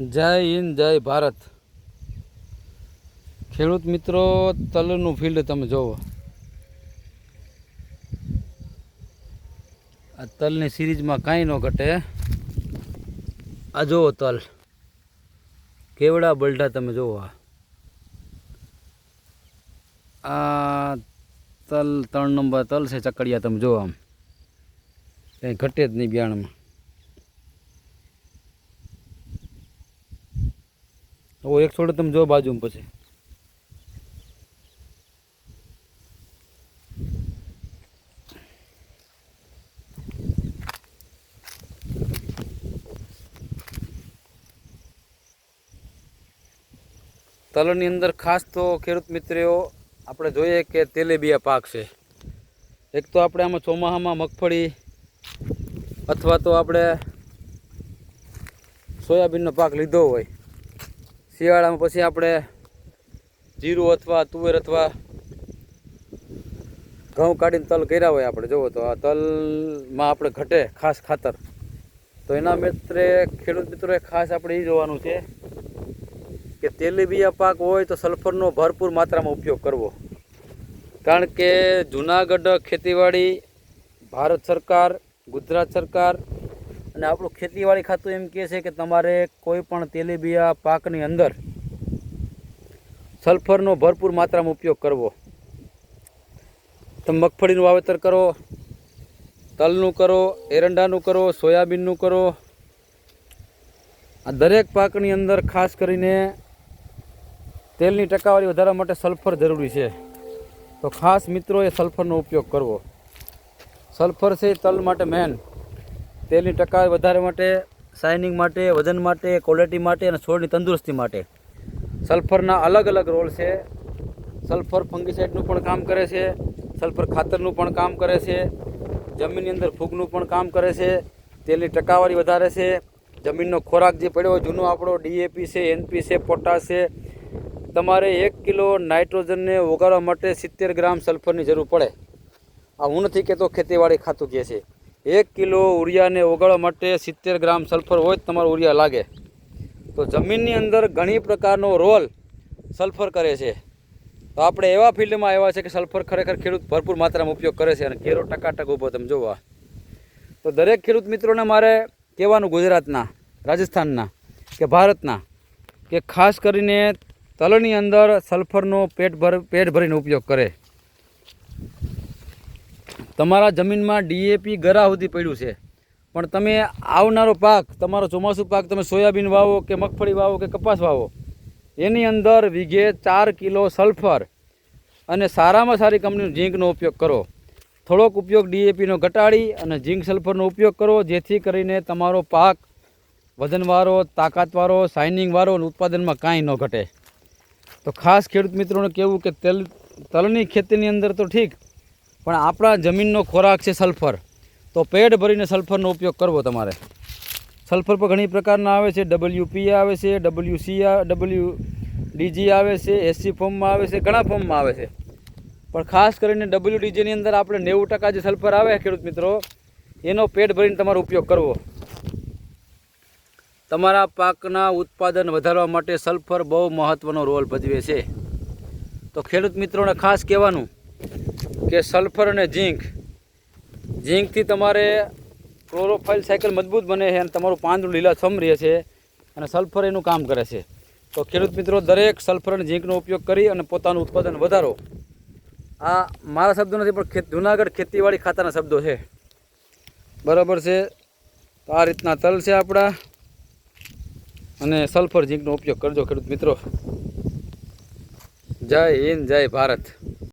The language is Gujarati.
જય હિન્દ, જય ભારત. ખેડૂત મિત્રો, તલનું ફિલ્ડ તમે જોવો. આ તલની સિરીઝમાં કાંઈ ન ઘટે. આ જુઓ તલ. કેવડા બલઢા તમે જુઓ આ તલ ત્રણ નંબર તલ છે ચકડિયા, તમે જુઓ આમ. કંઈ ઘટે જ નહીં બિયાણમાં. ઓ એક છોડે તમે જો બાજુમાં પછી. તલની અંદર ખાસ તો ખેડૂત મિત્રો આપણે જોઈએ કે તેલેબિયા પાક છે. એક તો આપણે આમાં ચોમાસામાં મગફળી અથવા તો આપણે સોયાબીનનો પાક લીધો હોય. શિયાળામાં પછી આપણે જીરું અથવા તુવેર અથવા ઘઉં કાઢીને તલ કર્યા હોય આપણે જોવો તો આ તલમાં આપણે ઘટે ખાસ ખાતર. તો એના મિત્રે, ખેડૂત મિત્રોએ ખાસ આપણે એ જોવાનું છે કે તેલીબિયા પાક હોય તો સલ્ફરનો ભરપૂર માત્રામાં ઉપયોગ કરવો. કારણ કે જુનાગઢ ખેતીવાડી ભારત સરકાર, ગુજરાત સરકાર અને આપણું ખેતીવાડી ખાતું એમ કહે છે કે તમારે કોઈ પણ તેલીબિયા પાકની અંદર સલ્ફરનો ભરપૂર માત્રામાં ઉપયોગ કરવો. તમે મગફળીનું વાવેતર કરો, તલનું કરો, એરંડાનું કરો, સોયાબીનનું કરો. આ દરેક પાકની અંદર ખાસ કરીને તેલની ટકાવારી વધારવા માટે સલ્ફર જરૂરી છે. તો ખાસ મિત્રોએ સલ્ફરનો ઉપયોગ કરવો. સલ્ફર છે તલ માટે મેન તેલની ટકા વધારે માટે શાઇનિંગ માટે, વજન માટે ક્વોલિટી માટે અને છોડની તંદુરસ્તી માટે. સલ્ફરના અલગ અલગ રોલ છે. સલ્ફર ફંગીસાઇડનું પણ કામ કરે છે. સલ્ફર ખાતરનું પણ કામ કરે છે. જમીનની અંદર ફૂગનું પણ કામ કરે છે. તેલની ટકાવારી વધારે છે. જમીનનો ખોરાક જે પડ્યો જૂનો આપણો ડીએપી છે એનપી છે પોટાશ છે, તમારે એક કિલો નાઇટ્રોજનને ઓગાળવા માટે સિત્તેર ગ્રામ સલ્ફરની જરૂર પડે. આ હું નથી કહેતો ખેતીવાડી ખાતું કહે છે. એક કિલો ઉરિયાને ઓગાળવા માટે સિત્તેર ગ્રામ સલ્ફર હોય તમારો ઉરિયા લાગે. તો જમીનની અંદર ઘણી પ્રકારનો રોલ સલ્ફર કરે છે. તો આપણે એવા ફિલ્ડમાં આવ્યા છે કે સલ્ફર ખરેખર ખેડૂત ભરપૂર માત્રામાં ઉપયોગ કરે છે અને કેરો ટકાટક ઊભો તમે જોવા. તો દરેક ખેડૂત મિત્રોને મારે કહેવાનું ગુજરાતના, રાજસ્થાનના કે ભારતના કે ખાસ કરીને તલની અંદર સલ્ફરનો પેટ ભર, પેટ ભરીને ઉપયોગ કરે. તમારા જમીનમાં ડીએપી ગરા સુધી પડ્યું છે. પણ તમે આવનારો પાક, તમારો ચોમાસું પાક તમે સોયાબીન વાવો કે મગફળી વાવો કે કપાસ વાવો, એની અંદર વીઘે ચાર કિલો સલ્ફર અને સારામાં સારી કંપનીનું ઝીંકનો ઉપયોગ કરો. થોડોક ઉપયોગ ડીએપીનો ઘટાડી અને ઝીંક સલ્ફરનો ઉપયોગ કરો, જેથી કરીને તમારો પાક વજનવાળો, તાકાતવાળો શાઇનિંગવાળો અને ઉત્પાદનમાં કાંઈ ન ઘટે. તો ખાસ ખેડૂત મિત્રોને કહેવું કે તેલ, તલની ખેતીની અંદર તો ઠીક પણ આપણા જમીનનો ખોરાક છે સલ્ફર. તો પેટ ભરીને સલ્ફરનો ઉપયોગ કરવો તમારે. સલ્ફર પર ઘણી પ્રકારના આવે છે. ડબલ્યુપી આવે છે ડબલ્યુ સી ડબલ્યુ ડીજી આવે છે એસસી ફોર્મમાં આવે છે, ઘણા ફોર્મમાં આવે છે. પણ ખાસ કરીને ડબલ્યુ ડીજીની અંદર આપણે નેવું ટકા જે સલ્ફર આવે ખેડૂત મિત્રો, એનો પેટ ભરીને તમારો ઉપયોગ કરવો. તમારા પાકના ઉત્પાદન વધારવા માટે સલ્ફર બહુ મહત્ત્વનો રોલ ભજવે છે. તો ખેડૂત મિત્રોને ખાસ કહેવાનું કે સલ્ફર અને ઝીંક. ઝીંકથી તમારે ક્લોરોફાઇલ સાયકલ મજબૂત બને છે અને તમારું પાંદડું લીલાછમ રહે છે અને સલ્ફર એનું કામ કરે છે. તો ખેડૂત મિત્રો, દરેક સલ્ફર અને ઝીંકનો ઉપયોગ કરી અને પોતાનું ઉત્પાદન વધારો. આ મારા શબ્દો નથી, પણ ખેત, જુનાગઢ ખેતીવાડી ખાતાના શબ્દો છે. બરાબર છે? તો આ રીતના તલ છે આપણા. અને સલ્ફર, ઝીંકનો ઉપયોગ કરજો ખેડૂત મિત્રો. જય હિન્દ, જય ભારત.